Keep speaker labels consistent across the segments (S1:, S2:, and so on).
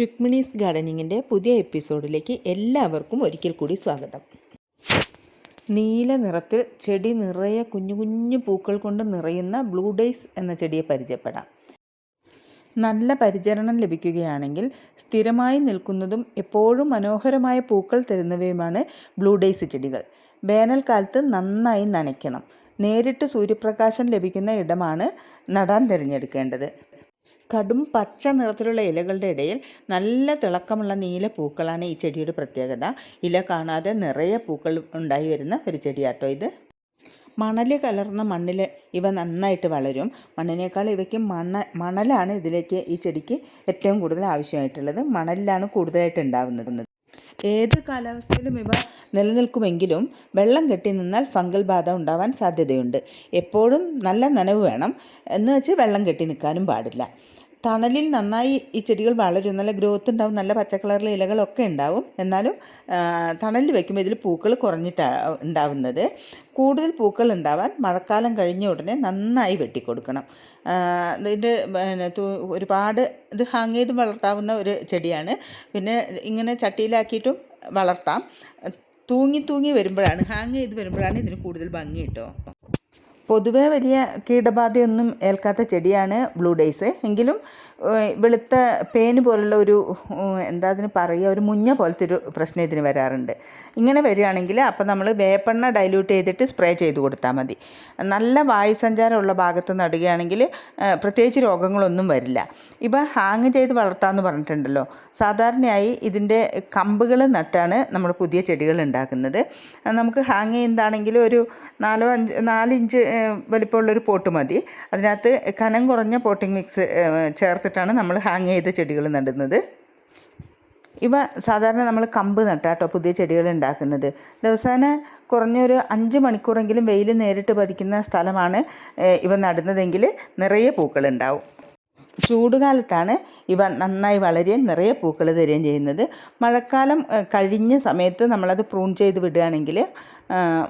S1: രുക്മിണീസ് ഗാർഡനിങ്ങിന്റെ പുതിയ എപ്പിസോഡിലേക്ക് എല്ലാവർക്കും ഒരിക്കൽ കൂടി സ്വാഗതം. നീല നിറത്തിൽ ചെടി നിറയെ കുഞ്ഞു കുഞ്ഞു പൂക്കൾ കൊണ്ട് നിറയുന്ന ബ്ലൂ ഡേയ്സ് എന്ന ചെടിയെ പരിചയപ്പെടാം. നല്ല പരിചരണം ലഭിക്കുകയാണെങ്കിൽ സ്ഥിരമായി നിൽക്കുന്നതും എപ്പോഴും മനോഹരമായ പൂക്കൾ തരുന്നവയുമാണ് ബ്ലൂ ഡേയ്സ് ചെടികൾ. വേനൽക്കാലത്ത് നന്നായി നനയ്ക്കണം. നേരിട്ട് സൂര്യപ്രകാശം ലഭിക്കുന്ന ഇടമാണ് നടാൻ തിരഞ്ഞെടുക്കേണ്ടത്. കടും പച്ച നിറത്തിലുള്ള ഇലകളുടെ ഇടയിൽ നല്ല തിളക്കമുള്ള നീല പൂക്കളാണ് ഈ ചെടിയുടെ പ്രത്യേകത. ഇല കാണാതെ നിറയെ പൂക്കൾ ഉണ്ടായി വരുന്ന ഒരു ചെടിയാട്ടോ ഇത്. മണൽ കലർന്ന മണ്ണിൽ ഇവ നന്നായിട്ട് വളരും. മണ്ണിനേക്കാൾ ഇവയ്ക്ക് മണ മണലാണ് ഇതിലേക്ക് ഈ ചെടിക്ക് ഏറ്റവും കൂടുതൽ ആവശ്യമായിട്ടുള്ളത്. മണലിലാണ് കൂടുതലായിട്ട് ഉണ്ടാവുന്നത്. ഏത് കാലാവസ്ഥയിലും ഇവ നിലനിൽക്കുമെങ്കിലും വെള്ളം കെട്ടി നിന്നാൽ ഫംഗൽ ബാധ ഉണ്ടാവാൻ സാധ്യതയുണ്ട്. എപ്പോഴും നല്ല നനവ് വേണം എന്ന് വെച്ച് വെള്ളം കെട്ടി നിൽക്കാനും പാടില്ല. തണലിൽ നന്നായി ഈ ചെടികൾ വളരും. നല്ല ഗ്രോത്ത് ഉണ്ടാവും. നല്ല പച്ച കളറിലെ ഇലകളൊക്കെ ഉണ്ടാവും. എന്നാലും തണലിൽ വയ്ക്കുമ്പോൾ ഇതിൽ പൂക്കൾ കുറഞ്ഞിട്ടാണ് ഉണ്ടാവുന്നത്. കൂടുതൽ പൂക്കൾ ഉണ്ടാവാൻ മഴക്കാലം കഴിഞ്ഞ ഉടനെ നന്നായി വെട്ടിക്കൊടുക്കണം. ഇതിന്റെ പിന്നെ ഒരുപാട് ഇത് ഹാങ് ചെയ്ത് വളർത്താവുന്ന ഒരു ചെടിയാണ്. പിന്നെ ഇങ്ങനെ ചട്ടിയിലാക്കിയിട്ടും വളർത്താം. തൂങ്ങി തൂങ്ങി വരുമ്പോഴാണ് ഹാങ് ചെയ്ത് വരുമ്പോഴാണ് ഇതിന് കൂടുതൽ ഭംഗി കേട്ടോ പൊതുവേ വലിയ കീടബാധയൊന്നും ഏൽക്കാത്ത ചെടിയാണ് ബ്ലൂ ഡേയ്സ്. എങ്കിലും വെളുത്ത പേന് പോലുള്ള ഒരു എന്താ അതിന് പറയുക ഒരു മുഞ്ഞ പോലത്തെ ഒരു പ്രശ്നം ഇതിന് വരാറുണ്ട്. ഇങ്ങനെ വരികയാണെങ്കിൽ അപ്പോൾ നമ്മൾ വേപ്പെണ്ണ ഡൈല്യൂട്ട് ചെയ്തിട്ട് സ്പ്രേ ചെയ്ത് കൊടുത്താൽ മതി. നല്ല വായു വായുസഞ്ചാരമുള്ള ഭാഗത്ത് നടുകയാണെങ്കിൽ പ്രത്യേകിച്ച് രോഗങ്ങളൊന്നും വരില്ല. ഇപ്പം ഹാങ് ചെയ്ത് വളർത്താമെന്ന് പറഞ്ഞിട്ടുണ്ടല്ലോ. സാധാരണയായി ഇതിന്റെ കമ്പുകൾ നട്ടാണ് നമ്മൾ പുതിയ ചെടികൾ ഉണ്ടാക്കുന്നത്. നമുക്ക് ഹാങ് ചെയ്യുന്നതാണെങ്കിൽ ഒരു നാലോ അഞ്ച് നാലിഞ്ച് വലിപ്പമുള്ളൊരു പോട്ട് മതി. അതിനകത്ത് കനം കുറഞ്ഞ പോട്ടിംഗ് മിക്സ് ചേർത്തിട്ടാണ് നമ്മൾ ഹാങ് ചെയ്ത ചെടികൾ നടുന്നത്. ഇവ സാധാരണ നമ്മൾ കമ്പ് നട്ടാട്ടോ പുതിയ ചെടികൾ ഉണ്ടാക്കുന്നത്. ദിവസേന കുറഞ്ഞൊരു അഞ്ച് മണിക്കൂറെങ്കിലും വെയിൽ നേരിട്ട് പതിക്കുന്ന സ്ഥലമാണ് ഇവ നടുന്നതെങ്കിൽ നിറയെ പൂക്കളുണ്ടാവും ചൂടുകാലത്താണ് ഇവ നന്നായി വളരുകയും നിറയെ പൂക്കൾ തരികയും ചെയ്യുന്നത്. മഴക്കാലം കഴിഞ്ഞ സമയത്ത് നമ്മളത് പ്രൂൺ ചെയ്ത് വിടുകയാണെങ്കിൽ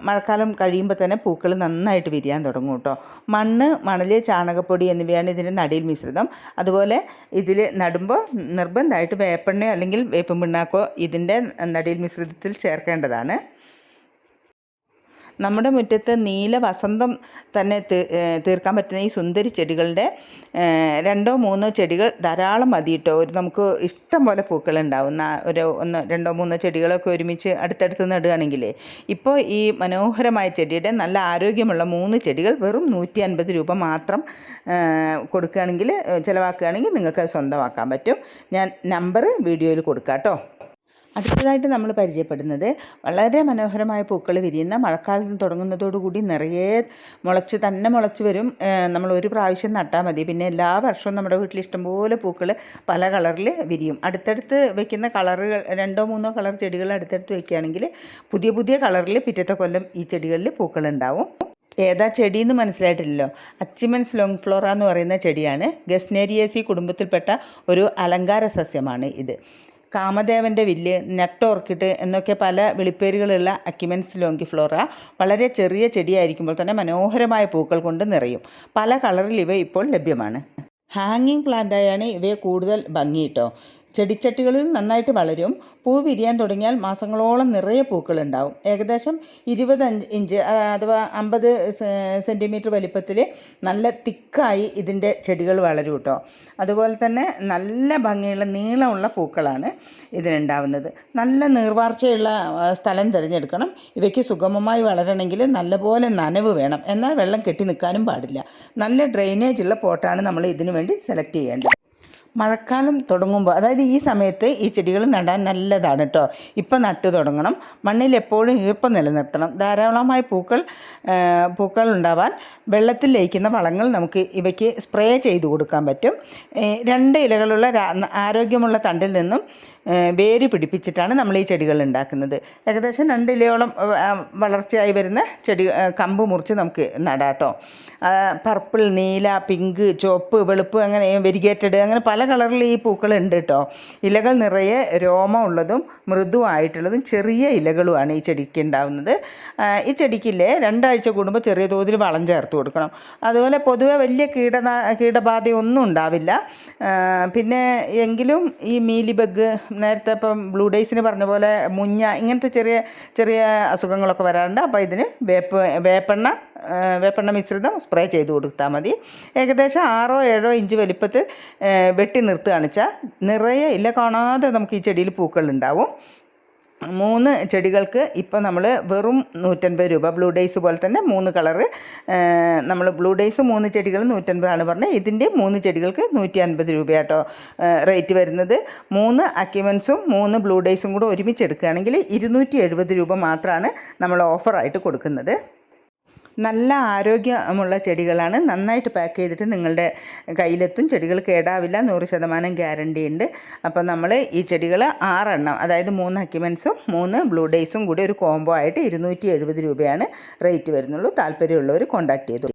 S1: മഴക്കാലം കഴിയുമ്പോൾ തന്നെ പൂക്കൾ നന്നായിട്ട് വിരിയാൻ തുടങ്ങും കേട്ടോ. മണ്ണ് മണൽ ചാണകപ്പൊടി എന്നിവയാണ് ഇതിന്റെ നടിയിൽ മിശ്രിതം. അതുപോലെ ഇതിൽ നടുമ്പോൾ നിർബന്ധമായിട്ട് വേപ്പെണ്ണയോ അല്ലെങ്കിൽ വേപ്പും പിണ്ണാക്കോ ഇതിന്റെ നടിയിൽ മിശ്രിതത്തിൽ ചേർക്കേണ്ടതാണ്. നമ്മുടെ മുറ്റത്ത് നീല വസന്തം തന്നെ തീർക്കാൻ പറ്റുന്ന ഈ സുന്ദരി ചെടികളുടെ രണ്ടോ മൂന്നോ ചെടികൾ ധാരാളം മതി കേട്ടോ ഒരു നമുക്ക് ഇഷ്ടം പോലെ പൂക്കളുണ്ടാവും ഒരു ഒന്ന് രണ്ടോ മൂന്നോ ചെടികളൊക്കെ ഒരുമിച്ച് അടുത്തടുത്ത് നടുകയാണെങ്കിലേ ഇപ്പോൾ ഈ മനോഹരമായ ചെടിയുടെ നല്ല ആരോഗ്യമുള്ള മൂന്ന് ചെടികൾ വെറും നൂറ്റി അൻപത് രൂപ മാത്രം കൊടുക്കുകയാണെങ്കിൽ ചിലവാക്കുകയാണെങ്കിൽ നിങ്ങൾക്ക് അത് സ്വന്തമാക്കാൻ പറ്റും. ഞാൻ നമ്പർ വീഡിയോയിൽ കൊടുക്കാം കേട്ടോ. അടുത്തതായിട്ട് നമ്മൾ പരിചയപ്പെടുന്നത് വളരെ മനോഹരമായ പൂക്കൾ വിരിയുന്ന മഴക്കാലം തുടങ്ങുന്നതോടുകൂടി നിറയെ മുളച്ച് തന്നെ മുളച്ച് വരും. നമ്മൾ ഒരു പ്രാവശ്യം നട്ടാൽ മതി. പിന്നെ എല്ലാ വർഷവും നമ്മുടെ വീട്ടിൽ ഇഷ്ടംപോലെ പൂക്കൾ പല കളറിൽ വിരിയും. അടുത്തടുത്ത് വെക്കുന്ന കളറുകൾ രണ്ടോ മൂന്നോ കളർ ചെടികൾ അടുത്തടുത്ത് വെക്കുകയാണെങ്കിൽ പുതിയ പുതിയ കളറിൽ പിറ്റത്തെ കൊല്ലം ഈ ചെടികളിൽ പൂക്കളുണ്ടാവും. ഏതാ ചെടിയെന്ന് മനസ്സിലായിട്ടില്ലല്ലോ. അച്ചിമൻസ് ലോങ് ഫ്ലോറ എന്ന് പറയുന്ന ചെടിയാണ്. ഗസ്നേരിയേസി കുടുംബത്തിൽപ്പെട്ട ഒരു അലങ്കാര സസ്യമാണ് ഇത്. കാമദേവന്റെ വില്ല് നെട്ട് ഓർക്കിഡ് എന്നൊക്കെ പല വിളിപ്പേരുകളുള്ള അക്കിമെൻസ് ലോങ്കിഫ്ലോറ വളരെ ചെറിയ ചെടിയായിരിക്കുമ്പോൾ തന്നെ മനോഹരമായ പൂക്കൾ കൊണ്ട് നിറയും. പല കളറിൽ ഇവ ഇപ്പോൾ ലഭ്യമാണ്. ഹാങ്ങിങ് പ്ലാന്റായാണ് ഇവയെ കൂടുതൽ ഭംഗി കേട്ടോ ചെടിച്ചട്ടികളിൽ നന്നായിട്ട് വളരും. പൂ വിരിയാൻ തുടങ്ങിയാൽ മാസങ്ങളോളം നിറയെ പൂക്കളുണ്ടാവും. ഏകദേശം ഇരുപത് ഇഞ്ച് അഥവാ അമ്പത് സെന്റിമീറ്റർ വലിപ്പത്തിൽ നല്ല തിക്കായി ഇതിന്റെ ചെടികൾ വളരും കേട്ടോ അതുപോലെ തന്നെ നല്ല ഭംഗിയുള്ള നീളമുള്ള പൂക്കളാണ് ഇതിനുണ്ടാവുന്നത്. നല്ല നീർവാർച്ചയുള്ള സ്ഥലം തിരഞ്ഞെടുക്കണം. ഇവയ്ക്ക് സുഗമമായി വളരണമെങ്കിൽ നല്ലപോലെ നനവ് വേണം. എന്നാൽ വെള്ളം കെട്ടി നിൽക്കാനും പാടില്ല. നല്ല ഡ്രെയിനേജ് ഉള്ള പോട്ടാണ് നമ്മൾ ഇതിനു വേണ്ടി സെലക്ട് ചെയ്യേണ്ടത്. മഴക്കാലം തുടങ്ങുമ്പോൾ അതായത് ഈ സമയത്ത് ഈ ചെടികൾ നടാൻ നല്ലതാണ് കേട്ടോ ഇപ്പം നട്ടു തുടങ്ങണം. മണ്ണിൽ എപ്പോഴും ഈർപ്പം നിലനിർത്തണം. ധാരാളമായി പൂക്കൾ പൂക്കൾ ഉണ്ടാവാൻ വെള്ളത്തിൽ ലയിക്കുന്ന വളങ്ങൾ നമുക്ക് ഇവയ്ക്ക് സ്പ്രേ ചെയ്ത് കൊടുക്കാൻ പറ്റും. രണ്ട് ഇലകളുള്ള ആരോഗ്യമുള്ള തണ്ടിൽ നിന്നും വേര് പിടിപ്പിച്ചിട്ടാണ് നമ്മൾ ഈ ചെടികൾ ഉണ്ടാക്കുന്നത്. ഏകദേശം രണ്ട് ഇലയോളം വളർച്ചയായി വരുന്ന ചെടി കമ്പ് മുറിച്ച് നമുക്ക് നടാട്ടോ പർപ്പിൾ നീല പിങ്ക് ചുവപ്പ് വെളുപ്പ് അങ്ങനെ വെരിഗേറ്റഡ് അങ്ങനെ പല കളറിൽ ഈ പൂക്കൾ ഉണ്ട് കേട്ടോ ഇലകൾ നിറയെ രോമമുള്ളതും മൃദുവായിട്ടുള്ളതും ചെറിയ ഇലകളുമാണ് ഈ ചെടിക്ക് ഉണ്ടാവുന്നത്. ഈ ചെടിക്കില്ലേ രണ്ടാഴ്ച കൂടുമ്പോൾ ചെറിയ തോതിൽ വളം ചേർത്ത് കൊടുക്കണം. അതുപോലെ പൊതുവെ വലിയ കീടനാ കീടബാധയൊന്നും ഉണ്ടാവില്ല. പിന്നെ എങ്കിലും ഈ മീലി ബഗ് നേരത്തെ ഇപ്പം ബ്ലൂ ഡേയ്സിന് പറഞ്ഞ പോലെ മുഞ്ഞ ഇങ്ങനത്തെ ചെറിയ ചെറിയ അസുഖങ്ങളൊക്കെ വരാറുണ്ട്. അപ്പോൾ ഇതിന് വേപ്പ് വേപ്പെണ്ണ വേപ്പെണ്ണ മിശ്രിതം സ്പ്രേ ചെയ്ത് കൊടുത്താൽ മതി. ഏകദേശം ആറോ ഏഴോ ഇഞ്ച് വലിപ്പത്തിൽ വെട്ടി നിർത്ത് കാണിച്ചാൽ നിറയെ ഇല്ല കാണാതെ നമുക്ക് ഈ ചെടിയിൽ പൂക്കളുണ്ടാവും മൂന്ന് ചെടികൾക്ക് ഇപ്പോൾ നമ്മൾ വെറും നൂറ്റൻപത് രൂപ ബ്ലൂ ഡേയ്സ് പോലെ തന്നെ മൂന്ന് കളറ് നമ്മൾ ബ്ലൂ ഡേയ്സ് മൂന്ന് ചെടികൾ നൂറ്റൻപതാണ് പറഞ്ഞത്. ഇതിന്റെ മൂന്ന് ചെടികൾക്ക് നൂറ്റി അൻപത് രൂപയാട്ടോ റേറ്റ് വരുന്നത്. മൂന്ന് അക്യുമെൻസും മൂന്ന് ബ്ലൂ ഡേയ്സും കൂടെ ഒരുമിച്ച് എടുക്കുകയാണെങ്കിൽ ഇരുന്നൂറ്റി എഴുപത് രൂപ മാത്രമാണ് നമ്മൾ ഓഫറായിട്ട് കൊടുക്കുന്നത്. നല്ല ആരോഗ്യമുള്ള ചെടികളാണ് നന്നായിട്ട് പാക്ക് ചെയ്തിട്ട് നിങ്ങളുടെ കയ്യിലെത്തും. ചെടികൾ കേടാവില്ല നൂറ് ശതമാനം ഗ്യാരണ്ടി ഉണ്ട്. അപ്പോൾ നമ്മൾ ഈ ചെടികൾ ആറെണ്ണം അതായത് മൂന്ന് അക്യുമെൻസും മൂന്ന് ബ്ലൂ ഡേയ്സും കൂടി ഒരു കോംബോ ആയിട്ട് ഇരുന്നൂറ്റി രൂപയാണ് റേറ്റ് വരുന്നുള്ളൂ. താല്പര്യമുള്ളവർ കോൺടാക്ട് ചെയ്തു